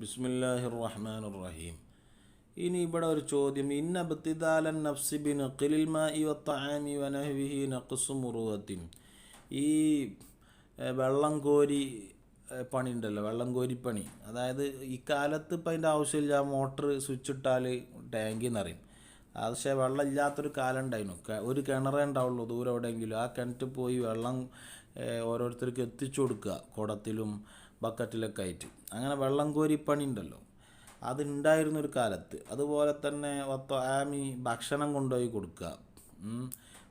ബിസ്മില്ലാഹിർ റഹ്മാനിർ റഹീം ഇനി ഇവിടെ ഒരു ചോദ്യം. ഇന്ന ബത്തിദാലൻ നഫ്സി ബി നഖിലിൽ മാഇ വത്തആമി വനഹ്വിഹി നഖ്സു മുറുവത്തിൻ. ഈ വെള്ളം കോരി പണി ഉണ്ടല്ലോ വെള്ളം കോരി പണി അതായത് ഇക്കാലത്ത് കാലത്ത് ഇപ്പം അതിന്റെ ആവശ്യമില്ല മോട്ടർ സ്വിച്ച് ഇട്ടാൽ ടാങ്കിൽ നിറയും പക്ഷേ വെള്ളം ഇല്ലാത്തൊരു കാലം ഉണ്ടായിരുന്നു ഒരു കിണറേ ഉണ്ടാവുള്ളൂ. ദൂരെ എവിടെയെങ്കിലും ആ കിണറ്റിൽ പോയി വെള്ളം ഓരോരുത്തർക്ക് എത്തിച്ചു കൊടുക്കുക. കുടത്തിലും ബക്കറ്റിലൊക്കെ ആയിട്ട്. അങ്ങനെ വെള്ളം കോരി പണി ഉണ്ടല്ലോ അതുണ്ടായിരുന്നൊരു കാലത്ത്. അതുപോലെ തന്നെ ഒത്ത ആമി ഭക്ഷണം കൊണ്ടുപോയി കൊടുക്കുക.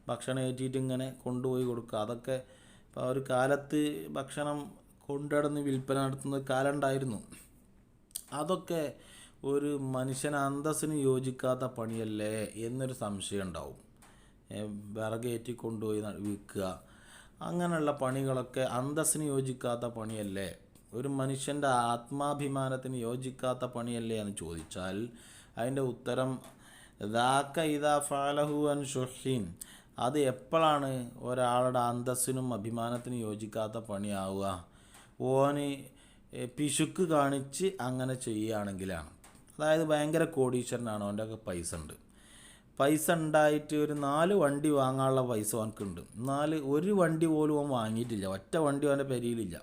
ഭക്ഷണം ഏറ്റിയിട്ട് ഇങ്ങനെ കൊണ്ടുപോയി കൊടുക്കുക. അതൊക്കെ ഇപ്പോൾ ഒരു കാലത്ത് ഭക്ഷണം കൊണ്ടുനടന്ന് വിൽപ്പന നടത്തുന്ന കാലം ഉണ്ടായിരുന്നു. അതൊക്കെ ഒരു മനുഷ്യൻ അന്തസ്സിന് യോജിക്കാത്ത പണിയല്ലേ എന്നൊരു സംശയം ഉണ്ടാവും. വിറകേറ്റി കൊണ്ടുപോയി വിൽക്കുക. അങ്ങനെയുള്ള പണികളൊക്കെ അന്തസ്സിന് യോജിക്കാത്ത പണിയല്ലേ? ഒരു മനുഷ്യന്റെ ആത്മാഭിമാനത്തിന് യോജിക്കാത്ത പണിയല്ലേ എന്ന് ചോദിച്ചാൽ അതിന്റെ ഉത്തരം ദാക്ക ഇതാ ഫാലഹു അൻ ഷുഹീൻ അത് എപ്പോഴാണ് ഒരാളുടെ അന്തസ്സിനും അഭിമാനത്തിനും യോജിക്കാത്ത പണിയാവുക? ഓന് പിശുക്ക് കാണിച്ച് അങ്ങനെ ചെയ്യുകയാണെങ്കിലാണ്. അതായത് ഭയങ്കര കോടീശ്വരനാണ് അവന്റെ ഒക്കെ പൈസ ഉണ്ട് പൈസ ഉണ്ടായിട്ട് ഒരു നാല് വണ്ടി വാങ്ങാനുള്ള പൈസ അവനക്കുണ്ട് നാല് ഒരു വണ്ടി പോലും അവൻ വാങ്ങിയിട്ടില്ല. ഒറ്റ വണ്ടി അവന്റെ പെരിയിലില്ല.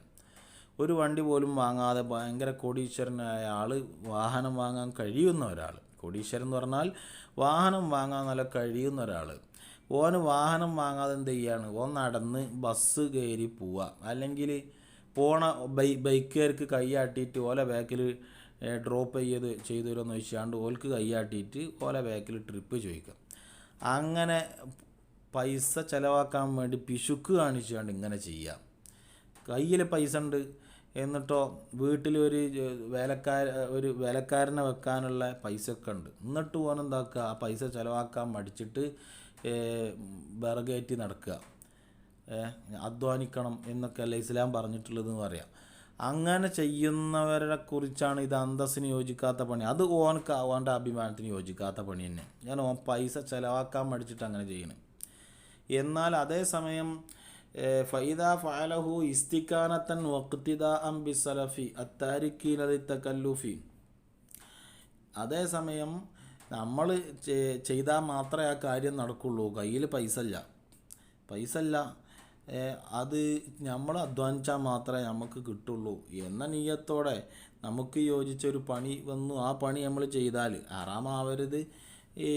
ഒരു വണ്ടി പോലും വാങ്ങാതെ ഭയങ്കര കോടീശ്വരനായ ആൾ വാഹനം വാങ്ങാൻ കഴിയുന്ന ഒരാൾ കോടീശ്വരൻ എന്ന് പറഞ്ഞാൽ വാഹനം വാങ്ങാൻ നല്ല കഴിയുന്ന ഒരാൾ ഓന് വാഹനം വാങ്ങാതെ എന്ത് ചെയ്യാണ്? ഓൻ നടന്ന് ബസ് കയറി പോവുക അല്ലെങ്കിൽ പോണ ബൈ ബൈക്കുകാർക്ക് കൈയാട്ടിയിട്ട് ഓല ബാക്കിൽ ഡ്രോപ്പ് ചെയ്ത് ചെയ്തു തരുമെന്ന് ചോദിച്ചാണ്ട് ഓൽക്ക് കൈയാട്ടിയിട്ട് ഓല ബാക്കിൽ ട്രിപ്പ് ചോദിക്കുക അങ്ങനെ പൈസ ചിലവാക്കാൻ വേണ്ടി പിശുക്ക് കാണിച്ചുകൊണ്ട് ഇങ്ങനെ ചെയ്യാം. കയ്യിൽ പൈസ ഉണ്ട് എന്നിട്ടോ വീട്ടിൽ ഒരു വേലക്കാര ഒരു വേലക്കാരനെ വെക്കാനുള്ള പൈസ ഒക്കെ ഉണ്ട്. എന്നിട്ട് പോകാനെന്താക്കുക ആ പൈസ ചിലവാക്കാൻ മടിച്ചിട്ട് വിറകയറ്റി നടക്കുക. അധ്വാനിക്കണം എന്നൊക്കെ അല്ല ഇസ്ലാം പറഞ്ഞിട്ടുള്ളതെന്ന് പറയാം. അങ്ങനെ ചെയ്യുന്നവരെ കുറിച്ചാണ് ഇത് അന്തസ്സിന് യോജിക്കാത്ത പണി. അത് ഓനക്ക് ഓന്റെ അഭിമാനത്തിന് യോജിക്കാത്ത പണി തന്നെ. ഞാൻ ഓൻ പൈസ ചിലവാക്കാൻ മടിച്ചിട്ട് അങ്ങനെ ചെയ്യണം. എന്നാൽ അതേസമയം ഫൈദ ഫഅലഹു ഇസ്തിക്കാനത്തൻ വക്തിദ അംബി സലഫി അത്താരിക്കീനതി തക്കല്ലുഫി അതേസമയം നമ്മൾ ചെയ്താൽ മാത്രമേ ആ കാര്യം നടക്കുള്ളൂ. കയ്യിൽ പൈസ ഇല്ല. പൈസ ഇല്ല. അത് നമ്മൾ അധ്വാനിച്ചാൽ മാത്രമേ നമുക്ക് കിട്ടുള്ളൂ. എന്ന നീയത്തോടെ നമുക്ക് യോജിച്ചൊരു പണി വന്നു. ആ പണി നമ്മൾ ചെയ്താൽ ആറാമാവരുത് ഈ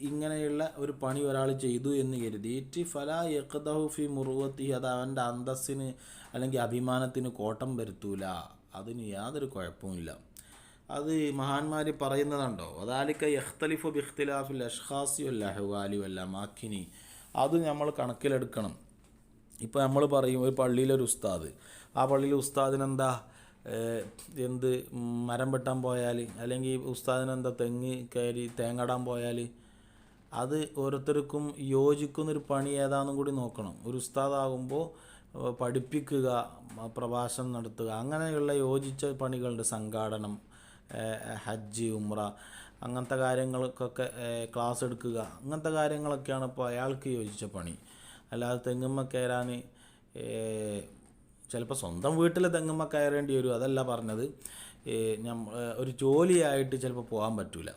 ഇങ്ങനെയുള്ള ഒരു പണി ഒരാൾ ചെയ്തു എന്ന് കരുതിയിട്ട് ഫല യഖ്ദഹു ഫി മുറുവത്തി അത് അവന്റെ അന്തസ്സിന് അല്ലെങ്കിൽ അഭിമാനത്തിന് കോട്ടം വരുത്തൂല. അതിന് യാതൊരു കുഴപ്പമില്ല അത് മഹാന്മാർ പറയുന്നതുണ്ടോ? അതാലിക്ക യഖ്തലിഫു ബിഖ്തിലാഫിൽ അഷ്ഖാസി വല്ല ഹുവാലി വല്ല മാഖിനി അത് നമ്മൾ കണക്കിലെടുക്കണം. ഇപ്പോൾ നമ്മൾ പറയും ഒരു പള്ളിയിലൊരു ഉസ്താദ്. ആ പള്ളിയിലെ ഉസ്താദിനെന്താ? എന്ത് മരം വെട്ടാൻ പോയാൽ അല്ലെങ്കിൽ ഉസ്താദിനെന്താ തെങ്ങ് കയറി തേങ്ങടാൻ പോയാൽ അത് ഓരോരുത്തർക്കും യോജിക്കുന്നൊരു പണി ഏതാണെന്നും കൂടി നോക്കണം. ഒരു ഉസ്താദാകുമ്പോൾ പഠിപ്പിക്കുക പ്രഭാഷണം നടത്തുക അങ്ങനെയുള്ള യോജിച്ച പണികളുണ്ട്. സംഘാടനം ഹജ്ജ് ഉമ്ര അങ്ങനത്തെ കാര്യങ്ങൾക്കൊക്കെ ക്ലാസ് എടുക്കുക അങ്ങനത്തെ കാര്യങ്ങളൊക്കെയാണ് ഇപ്പോൾ അയാൾക്ക് യോജിച്ച പണി. അല്ലാതെ തെങ്ങുമ്മ കയറാൻ ചിലപ്പോൾ സ്വന്തം വീട്ടിൽ തെങ്ങുമ്മ കയറേണ്ടി വരും അതല്ല പറഞ്ഞത്. ഒരു ജോലിയായിട്ട് ചിലപ്പോൾ പോകാൻ പറ്റൂല.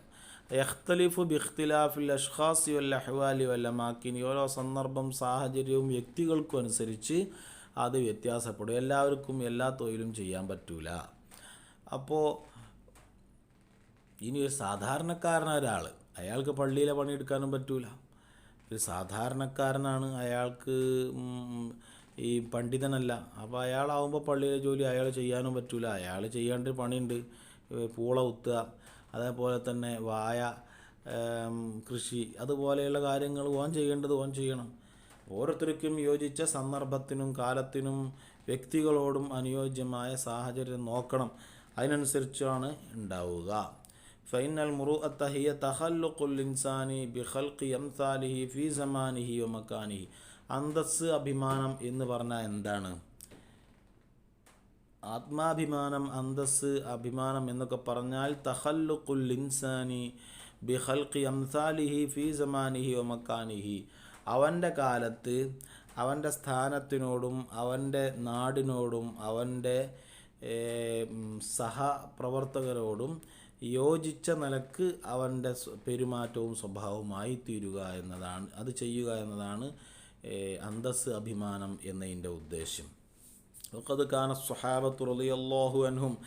യഖ്തലിഫു ബിഖ്തിലാഫിൽ അഷ്ഖാസി വല്ല അഹ്വാലി വല്ല മാക്കിനി ഓരോ സന്ദർഭം സാഹചര്യവും വ്യക്തികൾക്കും അനുസരിച്ച് അത് വ്യത്യാസപ്പെടും. എല്ലാവർക്കും എല്ലാ തൊഴിലും ചെയ്യാൻ പറ്റൂല. അപ്പോൾ ഇനി ഒരു സാധാരണക്കാരനൊരാൾ അയാൾക്ക് പള്ളിയിലെ പണിയെടുക്കാനും പറ്റൂല. ഒരു സാധാരണക്കാരനാണ് അയാൾക്ക് ഈ പണ്ഡിതനല്ല. അപ്പോൾ അയാളാവുമ്പോൾ പള്ളിയിലെ ജോലി അയാൾ ചെയ്യാനും പറ്റില്ല അയാൾ ചെയ്യേണ്ട പണിയുണ്ട്. പൂള കുത്തുക അതേപോലെ തന്നെ വായ കൃഷി അതുപോലെയുള്ള കാര്യങ്ങൾ ഓൻ ചെയ്യേണ്ടത് ഓൻ ചെയ്യണം. ഓരോരുത്തർക്കും യോജിച്ച സന്ദർഭത്തിനും കാലത്തിനും വ്യക്തികളോടും അനുയോജ്യമായ സാഹചര്യം നോക്കണം. അതിനനുസരിച്ചാണ് ഉണ്ടാവുക. ഫൈനൽ മുറു هي تخلق الإنسان بخلق أمثاله في زمانه ومكانه. അന്തസ് അഭിമാനം എന്ന് പറഞ്ഞാൽ എന്താണ്? ആത്മാഭിമാനം അന്തസ് അഭിമാനം എന്നൊക്കെ പറഞ്ഞാൽ തഹല്ലുഖുൽ ഇൻസാനി ബിഹൽഖി അംസാലിഹി ഫി സമാനിഹി വ മക്കാനിഹി. അവന്റെ കാലത്ത് അവന്റെ സ്ഥാനത്തിനോടും അവന്റെ നാടിനോടും അവന്റെ സഹപ്രവർത്തകരോടും യോജിച്ച നിലയ്ക്ക് അവന്റെ പെരുമാറ്റവും സ്വഭാവവുമായി തീരുക എന്നതാണ് അത് ചെയ്യുക എന്നതാണ് അന്തസ് അഭിമാനം എന്നതിന്റെ ഉദ്ദേശ്യം. വഖദ് കാന സ്വഹാബത്തു റളിയല്ലാഹു അൻഹും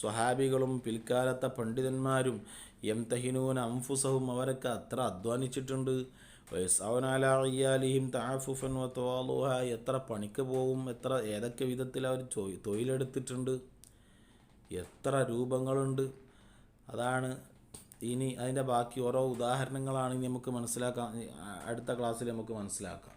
സ്വഹാബികളും പിൽക്കാലത്തെ പണ്ഡിതന്മാരും എം തഹിനൂൻ അംഫുസഹും അവരൊക്കെ അത്ര അധ്വാനിച്ചിട്ടുണ്ട്. വയസ്സവനാല താഫുഫൻ തആഫുഫൻ എത്ര പണിക്ക് പോവും എത്ര ഏതൊക്കെ വിധത്തിൽ അവർ തൊഴിലെടുത്തിട്ടുണ്ട് എത്ര രൂപങ്ങളുണ്ട്. അതാണ് ഇനി അതിന്റെ ബാക്കി ഓരോ ഉദാഹരണങ്ങളാണ് ഇനി നമുക്ക് മനസ്സിലാക്കാം അടുത്ത ക്ലാസ്സിൽ നമുക്ക് മനസ്സിലാക്കാം.